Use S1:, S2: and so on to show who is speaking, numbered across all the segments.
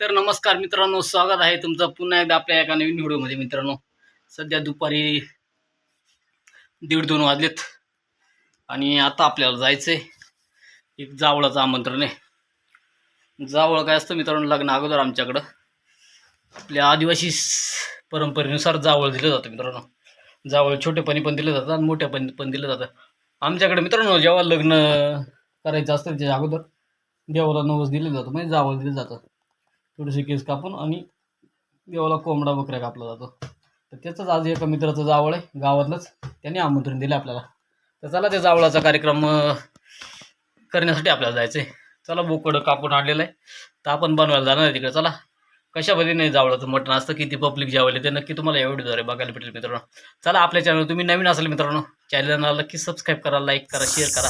S1: तर नमस्कार मित्रांनो स्वागत आहे तुमचं पुन्हा एकदा आपल्या एका नवीन व्हिडिओमध्ये मित्रांनो. सध्या दुपारी दीड दोन वाजलेत आणि आता आपल्याला जायचं आहे एक जावळाचं आमंत्रण आहे. जावळ काय असतं मित्रांनो लग्न अगोदर आमच्याकडं. आपल्या आदिवासी परंपरेनुसार जावळ दिलं जातं मित्रांनो. जावळ छोटेपणी पण दिलं जातं आणि मोठ्यापणी पण दिलं जातं. आमच्याकडे मित्रांनो जेव्हा लग्न करायचं असतं त्याच्या अगोदर देवाला नवस दिलं जातं म्हणजे जावळ दिलं जातं. थोडेसे केस कापून आणि देवाला कोंबडा बकऱ्या कापला जातो. तर त्याचंच आज एका मित्राचं जावळ आहे. गावातलंच त्यांनी आमंत्रण दिलं आपल्याला. तर चला त्या जावळाचा कार्यक्रम करण्यासाठी आपल्याला जायचं आहे चला बोकडं कापून आणलेलं आहे. तर आपण बनवायला जाणार आहे तिकडे. चला कशा पद्धतीने जावळाचं मटण असतं किती पब्लिक जेवायला ते नक्की तुम्हाला या व्हिडिओद्वारे बघायला भेटेल मित्रांनो. चला आपल्या चॅनल तुम्ही नवीन असाल मित्रांनो चॅनलला नक्की सबस्क्राईब करा लाईक करा शेअर करा.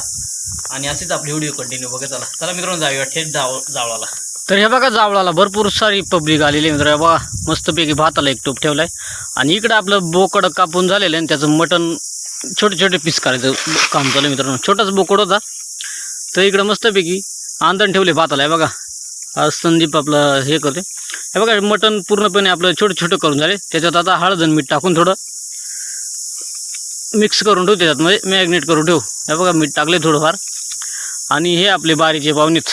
S1: आणि असेच आपली व्हिडिओ कंटिन्यू बघत चला चला मित्रांनो जाऊया थेट जाव जावळाला. तर हे बघा जावळाला भरपूर सारी पब्लिक आलेली आहे मित्र हे बघा मस्तपैकी भाताला एक टोप ठेवला आहे आणि इकडं आपलं बोकड कापून झालेलं आहे आणि त्याचं मटण छोटे छोटे पीस करायचं काम चालू आहे मित्रांनो. छोटाच बोकड होता. तर इकडं मस्तपैकी आंदण ठेवले भाताला. हे बघा आज संदीप आपलं हे करते हे बघा मटण पूर्णपणे आपलं छोटे छोटे करून झाले. त्याच्यात आता हळद आणि मीठ टाकून थोडं मिक्स करून ठेवू त्याच्यात म्हणजे मॅग्नेट करून ठेवू. हे बघा मीठ टाकले थोडंफार. आणि हे आपले बारीचे पाहुणेत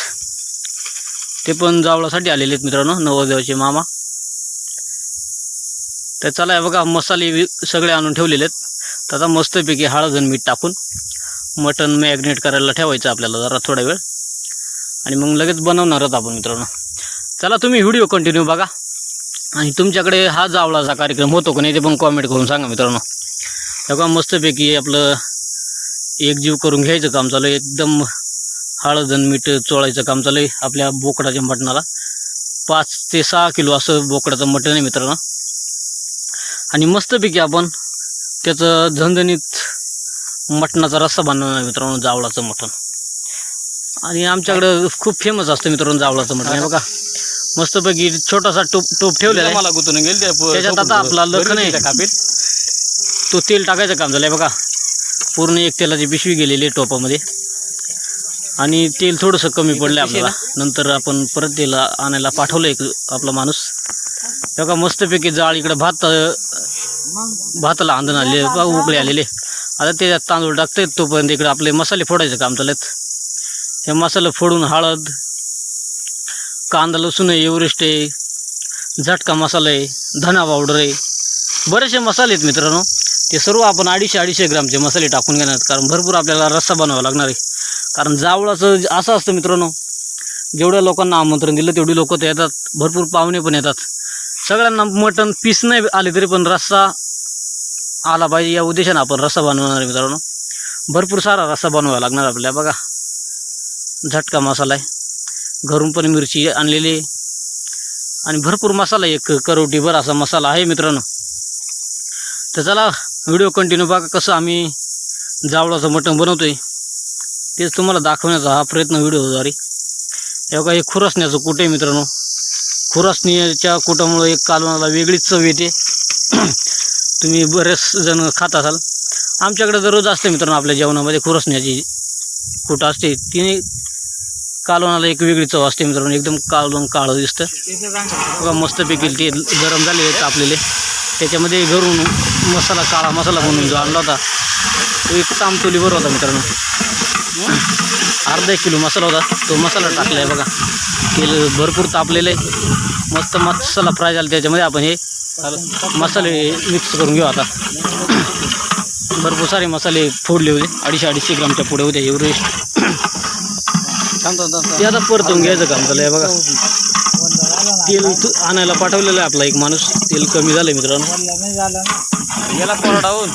S1: ते पण जावळासाठी आलेले आहेत मित्रांनो नवरदेवाचे मामा. तर चला हे बघा मसाले सगळे आणून ठेवलेले आहेत. तर आता मस्तपैकी हळद आणि मीठ टाकून मटन मॅग्नेट करायला ठेवायचं आपल्याला जरा थोडा वेळ. आणि मग लगेच बनवणार आहोत आपण मित्रांनो. चला तुम्ही व्हिडिओ कंटिन्यू बघा. आणि तुमच्याकडे हा जावळाचा कार्यक्रम होतो का नाही ते पण कॉमेंट करून सांगा मित्रांनो. हे बघा मस्तपैकी आपलं एकजीव करून घ्यायचं काम चालू आहे. एकदम हळद आणि मीठ चोळायचं काम चालू आहे आपल्या बोकडाच्या मटणाला. पाच ते सहा किलो असं बोकडाचं मटण आहे मित्रांनो. आणि मस्तपैकी आपण त्याचं झणझणीत मटणाचा रस्सा बनवणार आहे मित्रांनो जावळाचं मटण. आणि आमच्याकडं खूप फेमस असतं मित्रांनो जावळाचं मटण. बघा मस्तपैकी छोटासा टोप टोप ठेवलेला आहे.
S2: मला गुतून गेल
S1: त्याच्यात आता आपला लखन आहे. तो तेल टाकायचं काम झालं आहे बघा. पूर्ण एक तेलाची पिशवी गेलेली आहे टोपामध्ये. आणि तेल थोडंसं कमी पडलं आपल्याला. नंतर आपण परत तेल आणायला पाठवलं एक आपला माणूस. बघा मस्तपैकी जाळ इकडं भात भाताला आंदण आलेले बघा उकळे आलेले आता त्याच्यात तांदूळ टाकते तोपर्यंत इकडे आपले मसाले फोडायचं काम चालत हे मसाले फोडून हळद कांदा लसूण आहे एव्हरेस्ट आहे झटका मसाला आहे धना पावडर आहे. बरेचसे मसाले आहेत मित्रांनो. ते सर्व आपण अडीचशे अडीचशे ग्रामचे मसाले टाकून घेणार कारण भरपूर आपल्याला रस्सा बनवावा लागणार आहे. कारण जावळाचं असं असतं मित्रांनो जेवढ्या लोकांना आमंत्रण दिलं तेवढी लोक तर येतात. भरपूर पाहुणे पण येतात. सगळ्यांना मटण पीस नाही आले तरी पण रस्सा आला पाहिजे. या उद्देशानं आपण रस्सा बनवणार आहे मित्रांनो. भरपूर सारा रस्सा बनवावा लागणार आपल्याला. बघा झटका मसाला आहे. घरून पण मिरची आणलेली आणि भरपूर मसाला एक करोटीभर असा मसाला आहे मित्रांनो. तर चला व्हिडिओ कंटिन्यू बघा कसं आम्ही जावळाचं मटण बनवतोय. तेच तुम्हाला दाखवण्याचा हा प्रयत्न व्हिडिओद्वारे हे हे खुरसण्याचं कुठे आहे मित्रांनो. खुरसण्याच्या कुटामुळं एक कालवणाला वेगळीच चव येते. तुम्ही बरेच जण खात असाल. आमच्याकडे दररोज असते मित्रांनो आपल्या जेवणामध्ये खुरसण्याची कुट असते. तिने कालवणाला एक वेगळी चव असते मित्रांनो. एकदम कालवण काळं दिसतं. बघा मस्तपैकी ते गरम झालेले तापलेले त्याच्यामध्ये घरून मसाला काळा मसाला बनवून जो आणला होता तो एक तामतोलीवर होता मित्रांनो. अर्धा एक किलो मसाला होता. तो मसाला टाकला आहे बघा. तेल भरपूर तापलेलं आहे. मस्त मसाला फ्राय झाला. त्याच्यामध्ये आपण हे मसाले मिक्स करून घेऊ आता. भरपूर सारे मसाले फोडले होते. अडीचशे अडीचशे ग्रामच्या पुढे होते. एव्हरेस्ट. ते आता परतून घ्यायचं काम झालं आहे बघा. तेल आणायला पाठवलेलं आहे आपला एक माणूस. तेल कमी झालं मित्रांनो.
S2: याला कोरडा होऊन.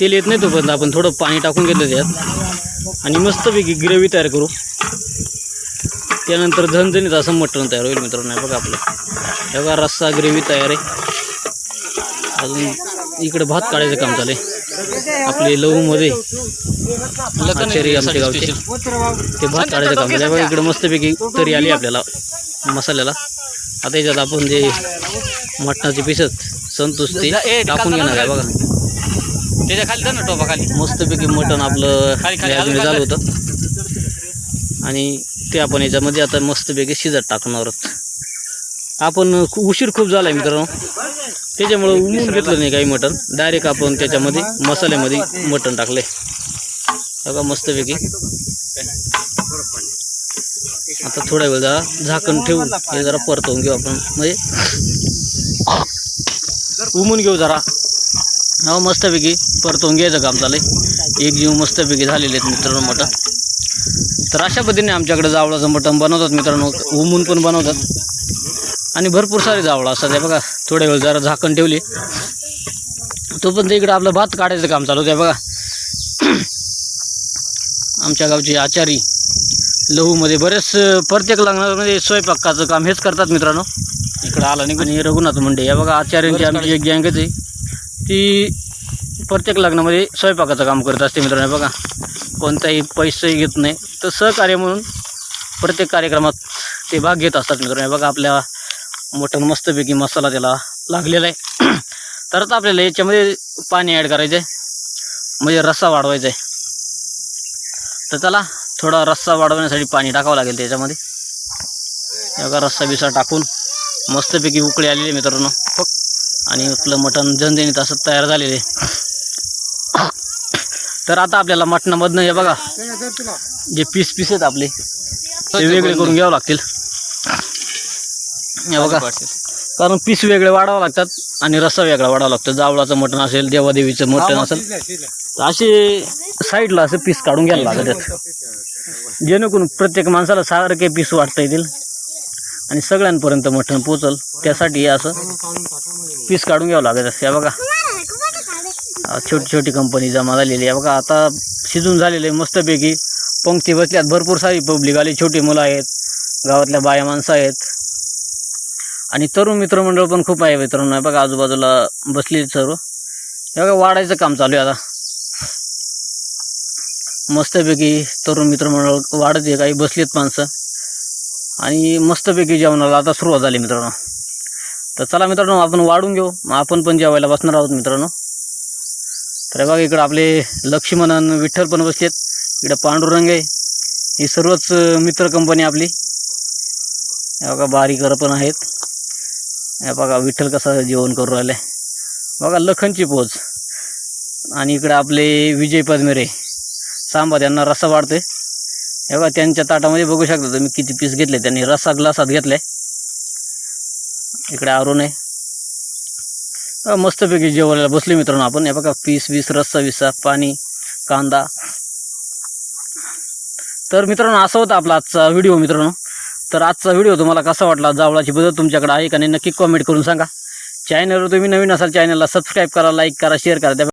S1: तेल येत नाही तोपर्यंत आपण थोडं पाणी टाकून घेतलं त्यात. आणि मस्तपैकी ग्रेव्ही तयार करू. त्यानंतर झणझणीत असं मटण तयार होईल मित्रांनो. बघा आपलं. हे बघा रस्सा ग्रेव्ही तयार आहे. अजून इकडे भात काढायचं काम चालू आहे. आपले लहूमध्ये आमच्या गावचे. ते भात काढायचं काम चालू आहे. बघा इकडे मस्तपैकी तरी आली आपल्याला. मसाल्याला. आता याच्यात आपण जे मटणाचे पिसत संतोष ते टाकून घेणार आहे बघा.
S2: त्याच्याखाली ना टोपा खाली.
S1: मस्तपैकी मटण आपलं झालं होतं. आणि ते आपण याच्यामध्ये आता मस्तपैकी शिजत टाकणार आहोत. आपण उशीर खूप झाला आहे मित्रांनो. त्याच्यामुळं उमून घेतलं नाही काही मटण. डायरेक्ट आपण त्याच्यामध्ये मसाल्यामध्ये मटण टाकले बघा मस्तपैकी. आता थोडा वेळ जरा झाकण ठेवून हे जरा परतवून घेऊ आपण. म्हणजे उमून घेऊ जरा. हो मस्तपैकी परतवून घ्यायचं काम चाललंय. एक जीव मस्तपैकी झालेले आहेत मित्रांनो मटण. तर अशा पद्धतीने आमच्याकडे जावळाचं मटण बनवतात मित्रांनो. उमून पण बनवतात. आणि भरपूर सारे जावळा असतात. हे बघा थोड्या वेळ जरा झाकण ठेवले. तो पण इकडं आपलं भात काढायचं काम चालू आहे बघा. आमच्या गावची आचारी लहूमध्ये बरेच प्रत्येक लग्नामध्ये स्वयंपाकाचं काम हेच करतात मित्रांनो. इकडं आला नाही आणि रघुनाथ मुंडे. या बघा आचार्यांची आमची एक गँगच आहे ती. प्रत्येक लग्नामध्ये स्वयंपाकाचं काम करत असते मित्रांनो हे बघा. कोणताही पैसेही घेत नाही. तर सहकार्य म्हणून प्रत्येक कार्यक्रमात ते भाग घेत असतात मित्रांनो. हे बघा आपल्या मटण मस्तपैकी मसाला त्याला लागलेला आहे. तर आता आपल्याला याच्यामध्ये पाणी ॲड करायचं आहे म्हणजे रस्सा वाढवायचा आहे तर त्याला थोडा रस्सा वाढवण्यासाठी पाणी टाकावं लागेल त्याच्यामध्ये. बघा रस्सा बिसा टाकून मस्तपैकी उकळी आलेली मित्रांनो. आणि आपलं मटण जनजणीत असं तयार झालेलं तर आता आपल्याला मटणामधनं हे बघा जे पीस पीस आहेत आपले ते वेगळे करून घ्यावं लागतील. हे बघा कारण पीस वेगळे वाढावं लागतात आणि रस्सा वेगळा वाढावा लागतो. जावळाचं मटण असेल देवादेवीचं मटण असेल तर असे साईडला असं पीस काढून घ्यायला लागतात. जेणेकरून प्रत्येक माणसाला सारखे पीस वाटता येतील आणि सगळ्यांपर्यंत मटण पोचल त्यासाठी असं पीस काढून घ्यावं लागत असते. बघा. छोटी छोटी कंपनी जमा झालेली आहे. बघा आता शिजून झालेले मस्तपैकी. पंक्ती बसल्यात. भरपूर सारी पब्लिक आली. छोटी मुलं आहेत. गावातल्या बाया माणसं आहेत. आणि तरुण मित्रमंडळ पण खूप आहे मित्रांनो. बघा आजूबाजूला बसली सर्व. हे बघा वाढायचं काम चालू आहे आता. मस्तपैकी तरुण मित्रमंडळ वाढत आहे काही बसलीत माणसं. आणि मस्तपैकी जेवणाला आता सुरुवात झाली मित्रांनो. तर चला मित्रांनो आपण वाढून घेऊ. मग आपण पण जेवायला बसणार आहोत मित्रांनो. तर बघा इकडं आपले लक्ष्मण विठ्ठल पण बसलेत. इकडं पांडुरंग आहे. ही सर्वच मित्र कंपनी आपली. बघा बारीकर पण आहेत. बघा विठ्ठल कसा जेवण करू राहिले बघा लखनची पोच. आणि इकडं आपले विजय पद्मेरे. सांबा त्यांना रस्सा वाढते हे बघा त्यांच्या ताटामध्ये बघू शकता तुम्ही किती पीस घेतले. त्यांनी रस्सा ग्लासात घेतलाय. इकडे आरून आहे. मस्तपैकी जेवायला बसले मित्रांनो आपण. हे बघा पीस वीस रस्सा विसा पाणी कांदा. तर मित्रांनो असा होता आपला आजचा व्हिडिओ मित्रांनो. तर आजचा व्हिडिओ तुम्हाला कसा वाटला? जावळाची पद्धत तुमच्याकडे आहे का नाही नक्की कमेंट करून सांगा. चॅनलवर तुम्ही नवीन असाल चॅनलला सबस्क्राईब करा लाईक करा शेअर करा. त्या